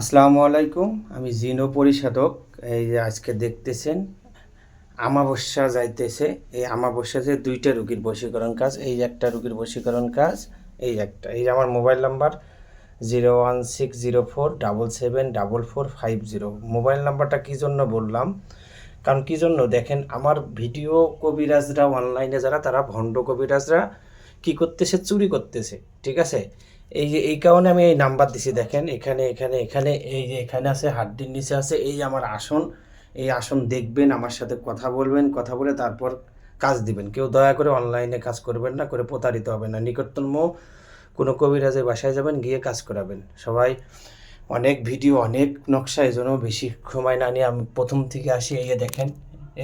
আসসালামু আলাইকুম, আমি জিনো পরিষদক। এই যে আজকে দেখতেছেন, আমাবস্যা যাইতেছে। এই আমাবস্যাতে দুইটা রুগীর বশীকরণ কাজ, এই একটা রুগীর বশীকরণ কাজ, এই একটা। এই আমার mobile number zero one six zero four double seven double four five zero. Mobile নাম্বারটা কী জন্য বললাম? কারণ কী জন্য? দেখেন, আমার ভিডিও কবিরাজরা, অনলাইনে যারা, তারা ভণ্ড কবিরাজরা কী করতেছে? চুরি করতেছে, ঠিক আছে? এই যে, এই কারণে আমি এই নাম্বার দিছি, দেখেন, এখানে এখানে এখানে, এই যে এখানে আছে, হাড্ডির নিচে আছে, এই আমার আসন, এই আসন দেখবেন, আমার সাথে কথা বলবেন, কথা বলে তারপর কাজ দিবেন। কেউ দয়া করে অনলাইনে কাজ করবেন না, করে প্রতারিত হবেন না। নিকটতম কোনো কবিরাজের বাসায় যাবেন, গিয়ে কাজ করাবেন। সবাই অনেক ভিডিও, অনেক নকশা এই জন্য বেশি সময় না নিয়ে আমি প্রথম থেকে আসি, এই দেখেন,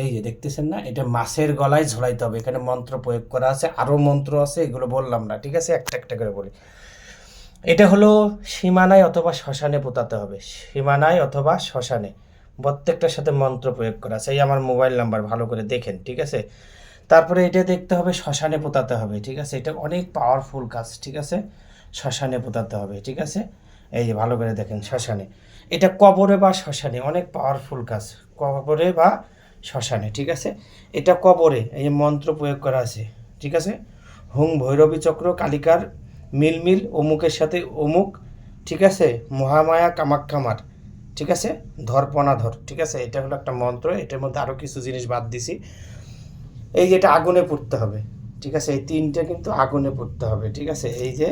এই যে দেখতেছেন না, এটা মাছের গলায় ঝোলাইতে হবে। এখানে মন্ত্র প্রয়োগ করা আছে, আরও মন্ত্র আছে, এগুলো বললাম না, ঠিক আছে? একটা একটা করে বলি। এটা হলো সীমানায় অথবা শ্মশানে পোতাতে হবে। সীমানায় অথবা শ্মশানে। প্রত্যেকটার সাথে মন্ত্র প্রয়োগ করা আছে। এই আমার মোবাইল নাম্বার, ভালো করে দেখেন, ঠিক আছে? তারপরে এটা দেখতে হবে শ্মশানে পোতাতে হবে, ঠিক আছে? এটা অনেক পাওয়ারফুল কাজ, ঠিক আছে? শ্মশানে পোতাতে হবে, ঠিক আছে? এই যে ভালো করে দেখেন, শ্মশানে। এটা কবরে বা শ্মশানে, অনেক পাওয়ারফুল কাজ। কবরে বা শ্মশানে, ঠিক আছে? এটা কবরে, এই মন্ত্র প্রয়োগ করা আছে, ঠিক আছে? হুং ভৈরবী চক্র, কালিকার মিলমিল অমুকের সাথে অমুক, ঠিক আছে? মহামায়া কামাক্ষামার ঠিক আছে? ধরপনা ধর ঠিক আছে? এটা হলো একটা মন্ত্র, এটার মধ্যে আরও কিছু জিনিস বাদ দিছি। এই যে এটা আগুনে পুড়তে হবে, ঠিক আছে? এই তিনটে কিন্তু আগুনে পুড়তে হবে, ঠিক আছে? এই যে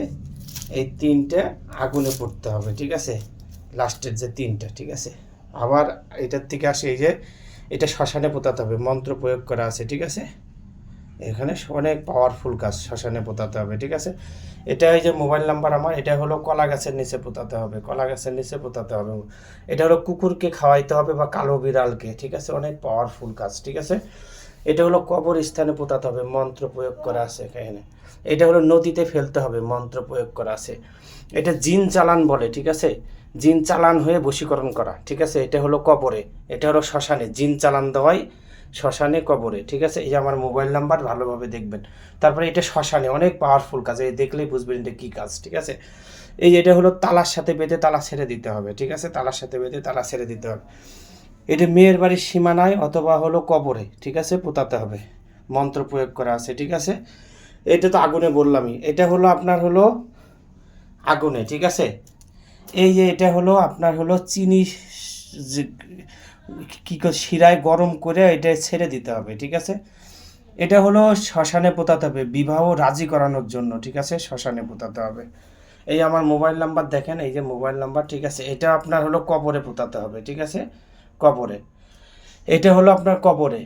এই তিনটে আগুনে পুড়তে হবে, ঠিক আছে? লাস্টের যে তিনটা, ঠিক আছে? আবার এটার থেকে আসে এই যে, এটা শ্মশানে পোতাতে হবে, মন্ত্র প্রয়োগ করা আছে, ঠিক আছে? এখানে অনেক পাওয়ারফুল কাজ শ্মশানে পোতাতে হবে, ঠিক আছে? এটা এই যে মোবাইল নাম্বার আমার, এটা হলো কলা গাছের নিচে পোতাতে হবে, কলা গাছের নিচে পোতাতে হবে। এটা হলো কুকুরকে খাওয়াইতে হবে বা কালো বিড়ালকে, ঠিক আছে? অনেক পাওয়ারফুল কাজ ঠিক আছে? এটা হলো কবর স্থানে পোতাতে হবে, মন্ত্র প্রয়োগ করা আছে এখানে। এটা হলো নদীতে ফেলতে হবে, মন্ত্র প্রয়োগ করা আছে। এটা জিন চালান বলে, ঠিক আছে? জিন চালান হয়ে বশীকরণ করা, ঠিক আছে? এটা হলো কবরে, এটা হলো শ্মশানে, জিন চালান দেওয়াই শ্মশানে কবরে, ঠিক আছে? এই যে আমার মোবাইল নাম্বার, ভালোভাবে দেখবেন। তারপরে এটা শ্মশানে, অনেক পাওয়ারফুল কাজ। এই দেখলেই বুঝবেন এটা কী কাজ, ঠিক আছে? এই এটা হলো তালার সাথে বেঁধে তালা ছেড়ে দিতে হবে, ঠিক আছে? তালার সাথে বেঁধে তালা ছেড়ে দিতে হবে। এটা মেয়ের বাড়ির সীমানায় অথবা হলো কবরে, ঠিক আছে? পোতাতে হবে। মন্ত্র প্রয়োগ করা আছে, ঠিক আছে? এটা তো আগুনে বললামই। এটা হলো আপনার হলো আগুনে, ঠিক আছে? এই যে এটা হলো আপনার হলো চিনি কী শিরায় গরম করে এটা ছেড়ে দিতে হবে, ঠিক আছে? এটা হলো শ্মশানে পোতাতে হবে, বিবাহ রাজি করানোর জন্য, ঠিক আছে? শ্মশানে পোতাতে হবে। এই আমার মোবাইল নাম্বার দেখেন, এই যে মোবাইল নাম্বার, ঠিক আছে? এটা আপনার হলো কবরে পোতাতে হবে, ঠিক আছে? কবরে। এটা হলো আপনার কবরে,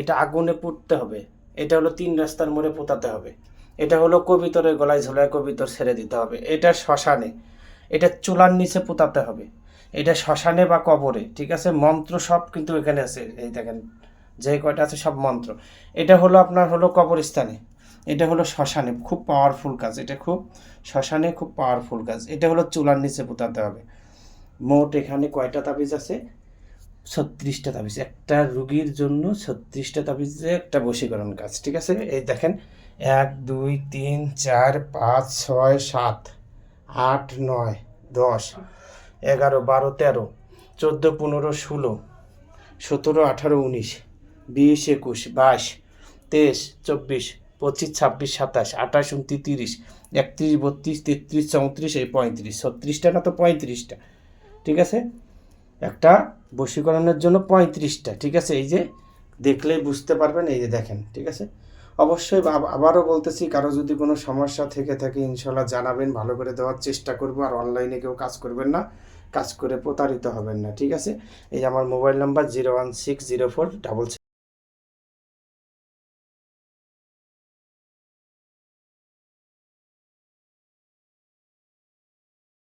এটা আগুনে পুড়তে হবে, এটা হলো তিন রাস্তার মোড়ে পোতাতে হবে, এটা হলো কবিতরের গলায় ঝোলায় কবিতর ছেড়ে দিতে হবে, এটা শ্মশানে, এটা চুলার নিচে পোতাতে হবে এটা শ্মশানে বা কবরে, ঠিক আছে? মন্ত্র সব কিন্তু এখানে আছে। এই দেখেন, যে কয়টা আছে সব মন্ত্র। এটা হলো আপনার হলো কবরস্থানে। এটা হলো শ্মশানে, খুব পাওয়ারফুল কাজ। এটা খুব শ্মশানে খুব পাওয়ারফুল কাজ। এটা হলো চুলার নিচে পোতাতে হবে। মোট এখানে কয়টা তাবিজ আছে? ছত্রিশটা তাবিজ। একটা রুগীর জন্য ছত্রিশটা তাবিজে একটা বশীকরণ কাজ, ঠিক আছে? এই দেখেন, এক, দুই, তিন, চার, পাঁচ, ছয়, সাত, আট, নয়, দশ এগারো, বারো, তেরো, চোদ্দ, পনেরো, ষোলো, সতেরো, আঠারো, উনিশ, বিশ, একুশ, বাইশ, তেইশ, চব্বিশ, পঁচিশ, ছাব্বিশ, সাতাশ, আঠাশ, উনত্রিশ তিরিশ একত্রিশ, বত্রিশ, তেত্রিশ, চৌত্রিশ, এই পঁয়ত্রিশ, ছত্রিশটা না তো পঁয়ত্রিশটা, ঠিক আছে? একটা বশীকরণের জন্য পঁয়ত্রিশটা, ঠিক আছে? এই যে দেখলেই বুঝতে পারবেন, এই যে দেখেন, ঠিক আছে? অবশ্যই আবারও বলতেছি, কারও যদি কোনো সমস্যা থেকে থাকে, ইনশাল্লাহ জানাবেন, ভালো করে দেওয়ার চেষ্টা করব, আর অনলাইনে কেউ কাজ করবেন না, কাজ করে প্রতারিত হবেন না, ঠিক আছে? এই আমার mobile number zero one six zero four double